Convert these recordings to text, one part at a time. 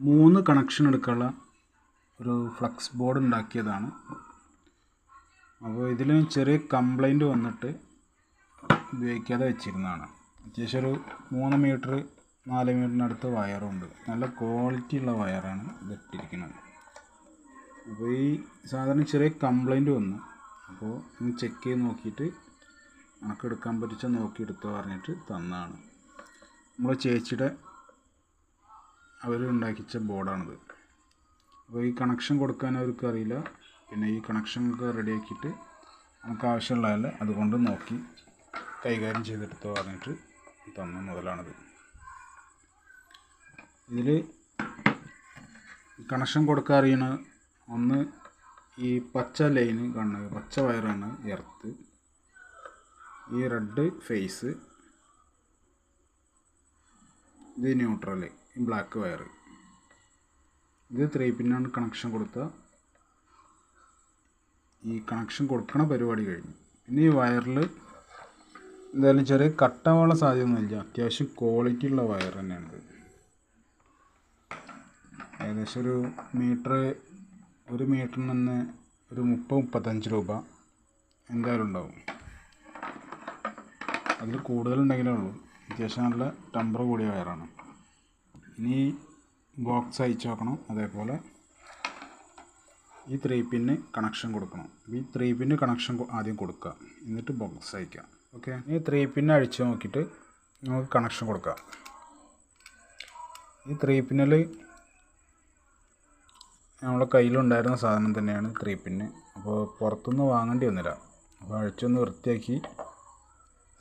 മൂന്ന് കണക്ഷൻ എടുക്കാനുള്ള ഒരു ഫ്ലക്സ് ബോർഡ് ഉണ്ടാക്കിയതാണ്. അപ്പോൾ ഇതിൽ ചെറിയ കംപ്ലൈന്റ് വന്നിട്ട് ഉപയോഗിക്കാതെ വെച്ചിരുന്നതാണ്. അത്യാവശ്യം ഒരു മൂന്ന് മീറ്റർ നാല് മീറ്ററിനടുത്ത് വയറുണ്ട് നല്ല ക്വാളിറ്റി ഉള്ള വയറാണ് ഇതിട്ടിരിക്കുന്നത്. അപ്പോൾ ഈ സാധാരണ ചെറിയ കംപ്ലൈന്റ് വന്നു. അപ്പോൾ ഒന്ന് ചെക്ക് ചെയ്ത് നോക്കിയിട്ട് കണക്കെടുക്കാൻ പറ്റിച്ച നോക്കി എടുത്തോ പറഞ്ഞിട്ട് തന്നാണ് നമ്മൾ ചേച്ചിയുടെ അവർ ഉണ്ടാക്കിച്ച ബോർഡാണിത്. അപ്പോൾ ഈ കണക്ഷൻ കൊടുക്കാൻ അവർക്ക് അറിയില്ല. പിന്നെ ഈ കണക്ഷൻ ഒക്കെ റെഡിയാക്കിയിട്ട് നമുക്ക് ആവശ്യമുള്ളതല്ല അതുകൊണ്ട് നോക്കി കൈകാര്യം ചെയ്തെടുത്തോ പറഞ്ഞിട്ട് തന്ന മുതലാണിത്. ഇതിൽ കണക്ഷൻ കൊടുക്കാൻ അറിയണ ഒന്ന് ഈ പച്ച ലൈന് കാണുന്നത് പച്ച വയറാണ് എർത്ത്. ഈ റെഡ് ഫേസ് ഇത് ന്യൂട്രൽ ബ്ലാക്ക് വയർ ഇത് ത്രീ പിന്നാണ് കണക്ഷൻ കൊടുത്ത. ഈ കണക്ഷൻ കൊടുക്കണ പരിപാടി കഴിഞ്ഞു. പിന്നെ ഈ വയറിൽ എന്തായാലും ചെറിയ കട്ടാവാനുള്ള സാധ്യതയൊന്നുമില്ല അത്യാവശ്യം ക്വാളിറ്റി ഉള്ള വയർ തന്നെയാണ് ഏകദേശം ഒരു മീറ്റർ ഒരു മീറ്ററിന് നിന്ന് ഒരു മുപ്പത് മുപ്പത്തഞ്ച് രൂപ എന്തായാലും ഉണ്ടാവും. അതിൽ കൂടുതലുണ്ടെങ്കിലേ ഉള്ളൂ. അത്യാവശ്യം നല്ല ടെമ്പർ കൂടിയ വയറാണ് ഇനി ബോക്സ് അയച്ചു വെക്കണം അതേപോലെ ഈ ത്രീ പിന്ന് കണക്ഷൻ കൊടുക്കണം. ഈ ത്രീ പിന്ന് കണക്ഷൻ ആദ്യം കൊടുക്കുക. എന്നിട്ട് ബോക്സ് അയക്കുക ഓക്കെ ഈ ത്രീ പിന്ന് അഴിച്ചു നോക്കിയിട്ട് നമുക്ക് കണക്ഷൻ കൊടുക്കാം. ഈ ത്രീ പിന്നിൽ നമ്മളെ കയ്യിലുണ്ടായിരുന്ന സാധനം തന്നെയാണ് ത്രീ പിന്ന് അപ്പോൾ പുറത്തുനിന്ന് വാങ്ങേണ്ടി വന്നില്ല. അപ്പോൾ അഴിച്ചൊന്ന് വൃത്തിയാക്കി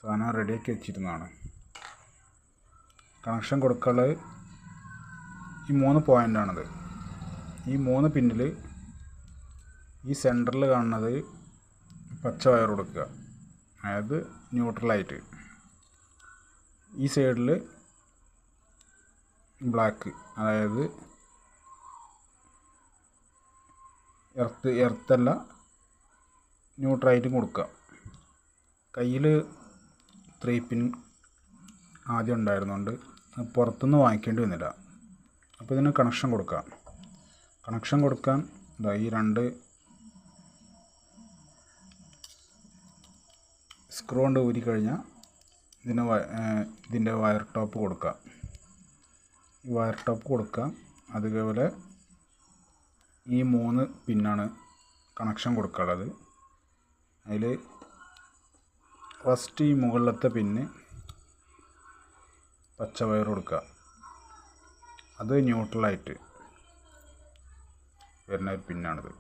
സാധനം റെഡിയാക്കി വെച്ചിരുന്നതാണ്. കണക്ഷൻ കൊടുക്കാനുള്ളത് ഈ മൂന്ന് പോയിന്റാണത് ഈ മൂന്ന് പിന്നിൽ ഈ സെന്ററിൽ കാണുന്നത് പച്ച വയർ കൊടുക്കുക. അതായത് ന്യൂട്രലായിട്ട് ഈ സൈഡിൽ ബ്ലാക്ക് അതായത് എർത്ത് എർത്തല്ല ന്യൂട്രലായിട്ടും കൊടുക്കുക. കയ്യിൽ ത്രീ പിൻ ആദ്യം ഉണ്ടായിരുന്നുകൊണ്ട് പുറത്തുനിന്ന് വാങ്ങിക്കേണ്ടി വന്നില്ല. അപ്പോൾ ഇതിന് കണക്ഷൻ കൊടുക്കാം. കണക്ഷൻ കൊടുക്കാൻ ഇതാ ഈ രണ്ട് സ്ക്രൂ കൊണ്ട് ഊരിക്കഴിഞ്ഞാൽ ഇതിന് ഇതിന്റെ വയർ ടോപ്പ് കൊടുക്കാം. വയർ ടോപ്പ് കൊടുക്കാം. അതുപോലെ ഈ മൂന്ന് പിന്നാണ് കണക്ഷൻ കൊടുക്കാനുള്ളത്. അതിൽ ഫസ്റ്റ് ഈ മുകളിലത്തെ പിന്ന് പച്ച വയർ കൊടുക്കുക അത് ന്യൂട്രലായിട്ട് വരുന്ന ഒരു പിന്നാണിത്.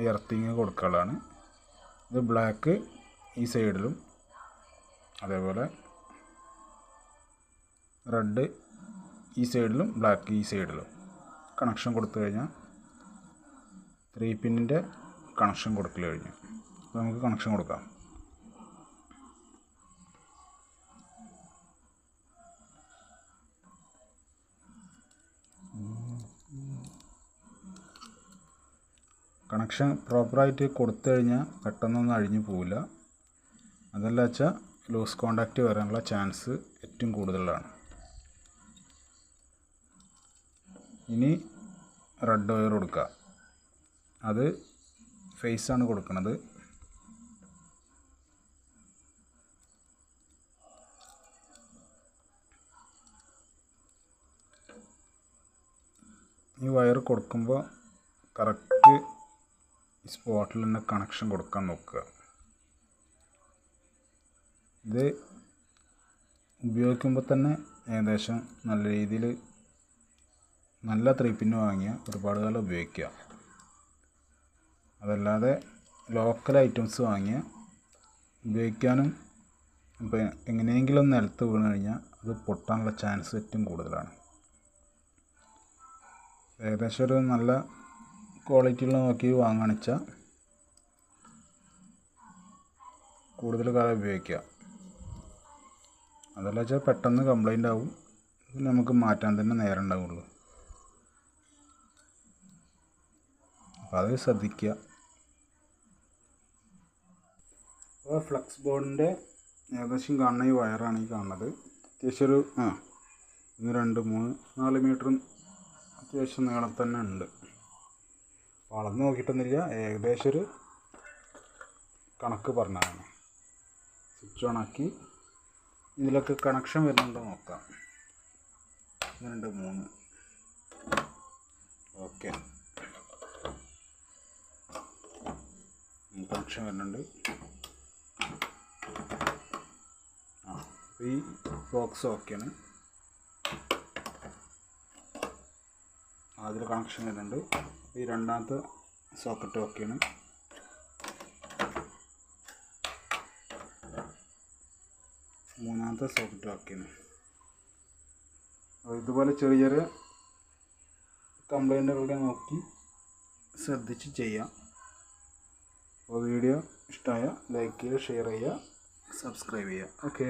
എർത്തിങ് കൊടുക്കാനുള്ളതാണ് ഇത് ബ്ലാക്ക് ഈ സൈഡിലും അതേപോലെ റെഡ് ഈ സൈഡിലും ബ്ലാക്ക് ഈ സൈഡിലും കണക്ഷൻ കൊടുത്തു കഴിഞ്ഞാൽ ത്രീ പിന്നിന്റെ കണക്ഷൻ കൊടുക്കൽ കഴിഞ്ഞു. നമുക്ക് കണക്ഷൻ കൊടുക്കാം. കണക്ഷൻ പ്രോപ്പറായിട്ട് കൊടുത്തു കഴിഞ്ഞാൽ പെട്ടെന്നൊന്നും അഴിഞ്ഞു പോവില്ല. അതല്ല വെച്ചാൽ ലൂസ് കോണ്ടാക്റ്റ് വരാനുള്ള ചാൻസ് ഏറ്റവും കൂടുതലാണ്. ഇനി റെഡ് വയർ കൊടുക്കുക. അത് ഫേസാണ് കൊടുക്കുന്നത് ഈ വയർ കൊടുക്കുമ്പോൾ കറക്റ്റ് സ്പോട്ടിൽ തന്നെ കണക്ഷൻ കൊടുക്കാൻ നോക്കുക. ഇത് ഉപയോഗിക്കുമ്പോൾ തന്നെ ഏകദേശം നല്ല രീതിയിൽ നല്ല ത്രീ പിന്ന് വാങ്ങിയ ഒരുപാട് കാലം ഉപയോഗിക്കുക. അതല്ലാതെ ലോക്കൽ ഐറ്റംസ് വാങ്ങിയ ഉപയോഗിക്കാനും ഇപ്പോൾ എങ്ങനെയെങ്കിലും നിലത്ത് വീണ് കഴിഞ്ഞാൽ അത് പൊട്ടാനുള്ള ചാൻസ് ഏറ്റവും കൂടുതലാണ്. ഏകദേശം ഒരു നല്ല ക്വാളിറ്റിയുള്ള നോക്കി വാങ്ങുകയാണെന്ന് വെച്ചാൽ കൂടുതൽ കാലം ഉപയോഗിക്കുക. അതല്ല വെച്ചാൽ പെട്ടെന്ന് കംപ്ലൈന്റ് ആവും. നമുക്ക് മാറ്റാൻ തന്നെ നേരം ഉണ്ടാവുള്ളൂ. അപ്പോൾ അത് ശ്രദ്ധിക്കുക. അപ്പോൾ ഫ്ലക്സ് ബോർഡിന്റെ ഏകദേശം കാണുന്ന ഈ വയറാണ് ഈ കാണുന്നത്. അത്യാവശ്യം ഒരു ആ ഒന്ന് രണ്ട് മൂന്ന് നാല് മീറ്ററും അത്യാവശ്യം നീളം തന്നെ ഉണ്ട്. വളർന്ന് നോക്കിയിട്ടൊന്നുമില്ല. ഏകദേശം ഒരു കണക്ക് പറഞ്ഞതാണ്. സ്വിച്ച് ഓണാക്കി ഇതിലൊക്കെ കണക്ഷൻ വരുന്നുണ്ടോ നോക്കാം. രണ്ട് മൂന്ന്. ഓക്കെ കണക്ഷൻ വരുന്നുണ്ട്. ആ ഈ ബോക്സ് ഓക്കെയാണ് അതിൽ കണക്ഷൻ വരുന്നുണ്ട്. ഈ രണ്ടാമത്തെ സോക്കറ്റ് ഓക്കെയാണ് മൂന്നാമത്തെ സോക്കറ്റ് ഓക്കെയാണ് ഇതുപോലെ ചെറിയ ചെറിയ കംപ്ലൈന്റുകളൊക്കെ നോക്കി ശ്രദ്ധിച്ച് ചെയ്യാം. അപ്പോൾ വീഡിയോ ഇഷ്ടമായ ലൈക്ക് ചെയ്യുക ഷെയർ ചെയ്യുക സബ്സ്ക്രൈബ് ചെയ്യുക. ഓക്കെ